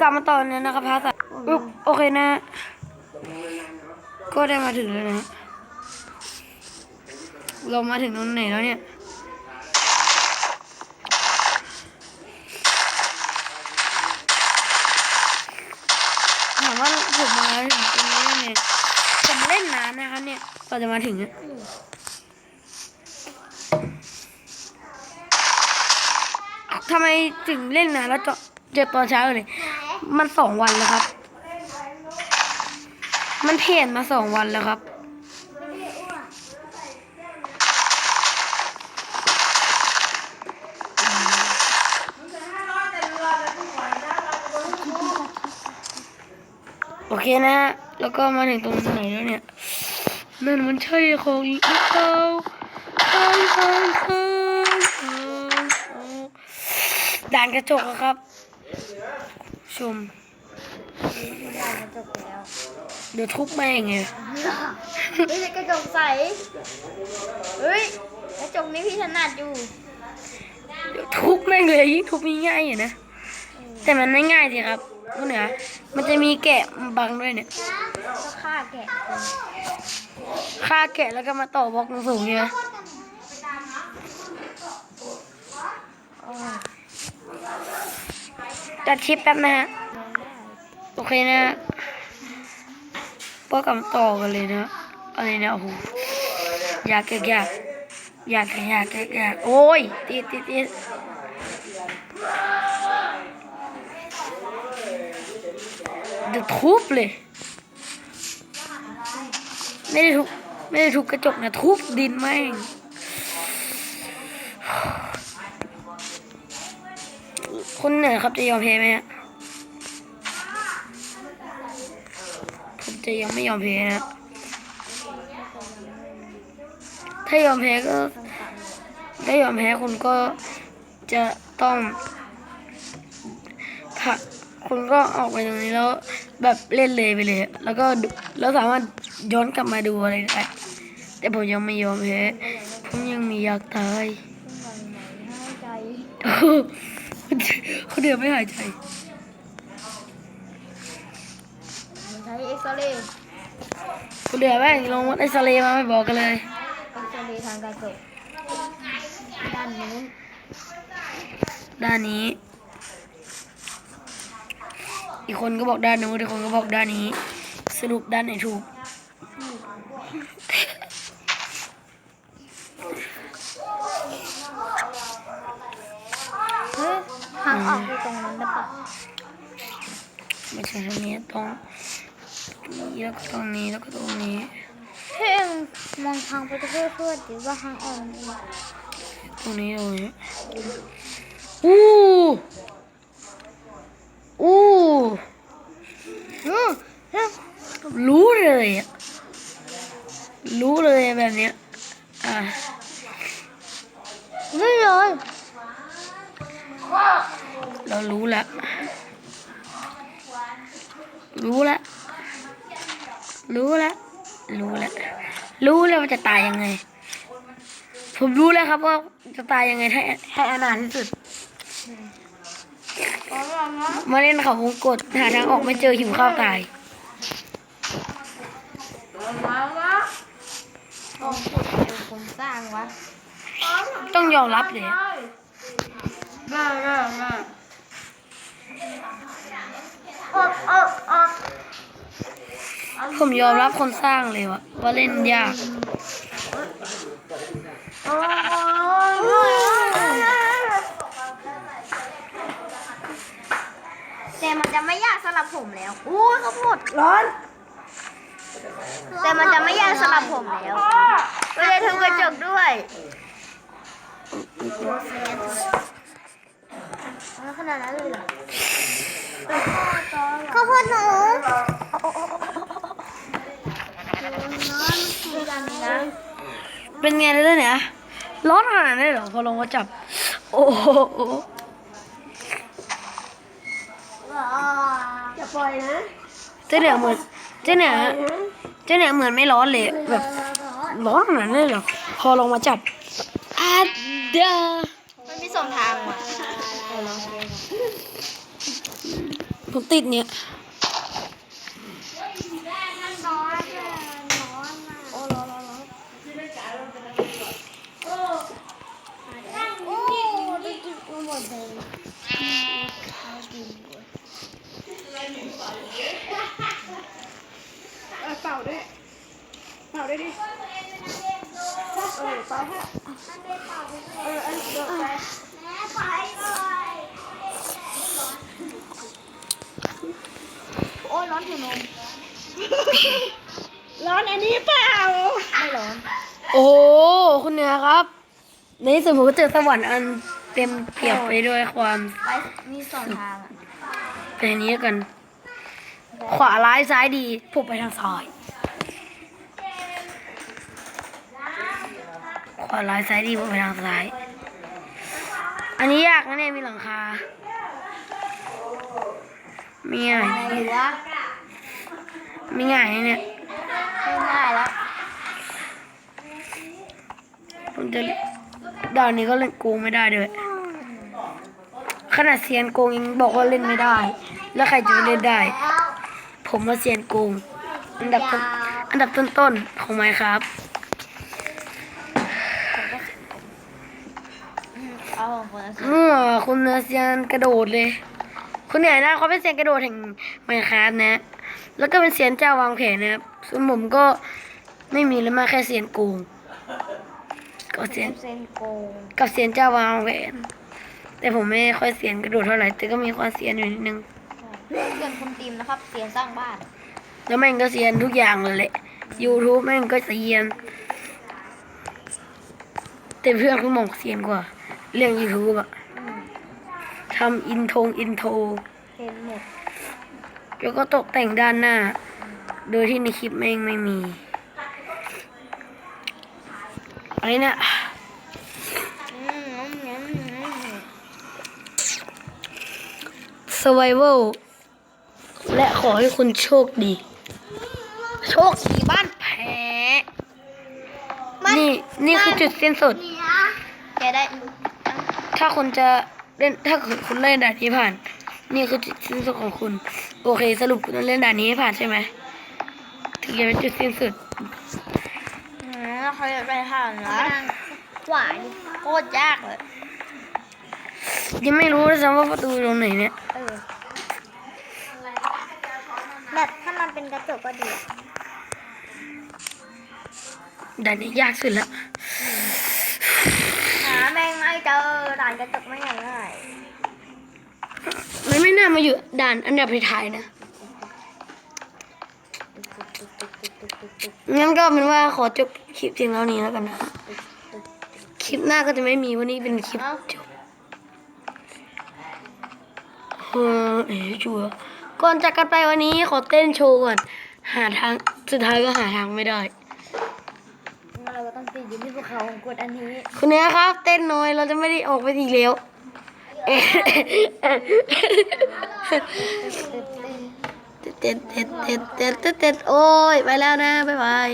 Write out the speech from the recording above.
กลับมาตอนนี้นะครับพาสัตว์อุ๊บโอเคนะ ก็ได้มาถึงแล้วนะ เรามาถึงตรงไหนแล้วเนี่ยถามว่าผมมาถึงตรงนี้ได้ไงผมเล่นนานนะคะเนี่ยกว่าจะมาถึงอะทำไมถึงเล่นนานแล้วเจอเจอตอนเช้าเลย มันสองวันแล้วครับ มันเพียนมาสองวันแล้วครับ โอเคนะฮะ แล้วก็มาถึงตรงไหนแล้วเนี่ยนั่นมันใช่ของอีกเปล่าทางทางทางทางด่านกระจกครับ ชมได้กระจกแล้วเดี๋ยวทุบแม่งไงไม่ใช่กระจกใส เฮ้ยกระจกนี้พี่ถนัดอยู่เดี๋ยวทุบแม่งเลยยิ่งทุบยิ่งง่ายอยู่นะ แต่มันไม่ง่ายสิครับคุณเหนือมันจะมีแกะบังด้วยเนี่ยก็ฆ่าแกะคนฆ่าแกะแล้วก็มาต่อบล็อกสูงๆเนี่ย โอ้ย จัดชิปแป๊บนะฮะ โอเคนะฮะก็กำต่อกันเลยนะอะไรเนี่ยโอ้โหอยากแกะอยากอยากแกะอยากแกะอยากโอ้ยติดติดติดเดี๋ยวทุบเลย ไม่ได้ทุบไม่ได้ทุบกระจกนะทุบดินแม่ง คุณเหนื่อยครับจะยอมแพ้ไหมฮะผมจะยังไม่ยอมแพ้นะถ้ายอมแพ้ก็ถ้ายอมแพ้คุณก็จะต้องถักคุณก็ออกไปตรงนี้แล้วแบบเล่นเลยไปเลย แล้วก็ดูแล้วสามารถย้อนกลับมาดูอะไรได้แต่ผมยังไม่ยอมแพ้ผมยังมีอยากตาย ขึ้นไปไหนให้ใจคนเดียวไม่หายใจมันใช้เอ็กซเรย์คนเดียวแม่งลงวัดไอ้สเลมาไม่บอกกันเลยเอ็กซเรย์ทางกระจกด้านนู้นด้านนี้ อีกคนก็บอกด้านนู้นอีกคนก็บอกด้านนี้ สรุปด้านไหนถูก เฮ้ยทางออกอยู่ตรงนั้นหรือเปล่าไม่ใช่ตรงนี้ตรงนี้แล้วก็ตรงนี้แล้วก็ตรงนี้เพ่งมองทางไปเพื่อเพื่อดีว่าทางออกนี่ตรงนี้ตรงนี้อู้อู้อืมเฮ้ยรู้เลยอะรู้เลยอะแบบเนี้ยอะนี่เลย เรารู้และรู้และรู้และรู้และรู้แล้วว่าจะตายยังไง ผมรู้แล้วครับว่าจะตายยังไงให้ให้อนาถที่สุด มาเล่นเขาวงกดหาทางออกไม่เจอหิวข้าวตายมาวะลองขุดดูคนะต้องยอมรับเลย มามามาอดอดอดผมยอมรับคนสร้างเลยว่ะว่าเล่นยากแต่มันจะไม่ยากสำหรับผมแล้วอู้ข้าวโพดร้อน แต่มันจะไม่ยากสำหรับผมแล้วไม่ได้ทุบกระจกด้วยแล้ว ขนาดนั้นเลยเหรอข้าวโพดหนูนะเป็นไงเลยเนี่ยร้อนขนาดนี้นเหรอพอลงมาจับ โอ้โหจะปล่อยนะเจ๊เหนือเหมือนเจ๊เหนือเจ๊เหนือเหมือนไม่ร้อนเลยแบบร้อนขนาดนี้นเลยเหรอพอลงมาจับอาเดามันมีสองทางว่ะ ผมติดเนี่ยร้อนอะร้อนอะโอ้ร้อนร้อนร้อนโอ้ได้กินกูหมด เลยโอ้ร้อนถึงนม ร้อนอันนี้เปล่า ไม่ร้อน โอ้โหคุณเหนือครับ ในที่สุดผมก็เจอสวรรค์อันเต็มเปี่ยมไปด้วยความไปมีสองทางอะเป็นอันนี้แล้วกัน ขวาร้ายซ้ายดีผมไปทางซ้าย ขวาร้ายซ้ายดีผมไปทางซ้าย อันนี้ยากนะเนี่ยมีหลังคา ไม่ง่ายหรือว่าไม่ง่ายนะเนี่ยไม่ง่ายแล้วผมจะด่านนี้ก็เล่นโกงไม่ได้ด้วยขนาดเซียนโกงยังบอกว่าเล่นไม่ได้ แล้วใครจะไปเล่นได้ ผมว่าเซียนโกงอันดับต้นอันดับต้นๆของไมครับเอาคนละมั่วคุณเนื้อเซียนกระโดดเลย คุณเหนื่อยนะเขาเป็นเซียนกระโดดแห่งไมครับนะ แล้วก็เป็นเซียนเจ้าวางแผนนะครับส่วนผมก็ไม่มีเลยมากแค่เซียนโกงก็เซียนเซนโกงกับเซียนเจ้าวางแผนแต่ผมไม่ค่อยเซียนกระโดดเท่าไหร่แต่ก็มีความเซียนอยู่นิดนึงเพื่อนคุณตีมนะครับ เสียงสร้างบ้าน แล้วแม่งก็เซียนทุกอย่างเลยแหละ YouTube แม่งก็เซียนแต่เพื่อนคุณหมองเซียนกว่า เรื่อง YouTube อะอืม ทำอินโทงอินโทรเห็นหมดแล้วก็ตกแต่งด้านหน้า โดยที่ในคลิปแม่งไม่มีอะไรเนี่ยอืมอืมอืมอืม survival และขอให้คุณโชคดี โชคดีบ้านแพ้นี่ นี่คือจุดสิ้นสุดแกได้ถ้าคุณจะ เล่นถ้าคุณเล่นด่านนี้ผ่าน นี่คือจุดสิ้นสุดของคุณ โอเค สรุปคุณต้องเล่นด่านนี้ให้ผ่านใช่ไหมถึงจะเป็นจุดสิ้นสุดอืมแล้วเขาจะไปทางนะขวานี่โคตรยากเลยยังไม่รู้เลยซ้ำว่าประตูตรงไหนเนี่ยเออแบบถ้ามันเป็นกระจกก็ดีอะด่านนี้ยากสุดแล้วหาแม่ง ไม่เจอด่านกระจกไม่อย่างง่ายมันไม่น่ามาอยู่ด่านอันดับท้ายๆนะงั้นก็เป็นว่าขอจบคลิปเพียงเท่านี้แล้วกันนะ คลิปหน้าก็จะไม่มีวันนี้เป็นคลิปจบเออเอ๋ชัวร์ก่อนจากกันไปวันนี้ขอเต้นโชว์ก่อน หาทางสุดท้ายก็หาทางไม่ได้งั้น เราก็ต้องติดอยู่ที่ภูเขาของกดอันนี้คุณเนี้ยครับ เต้นน้อยเราจะไม่ได้ออกไปอีกแล้วเอ๊ะเต้นเต้นเต้นเต้นเต้นเต้นโอ้ยไปแล้วนะบ๊ายบาย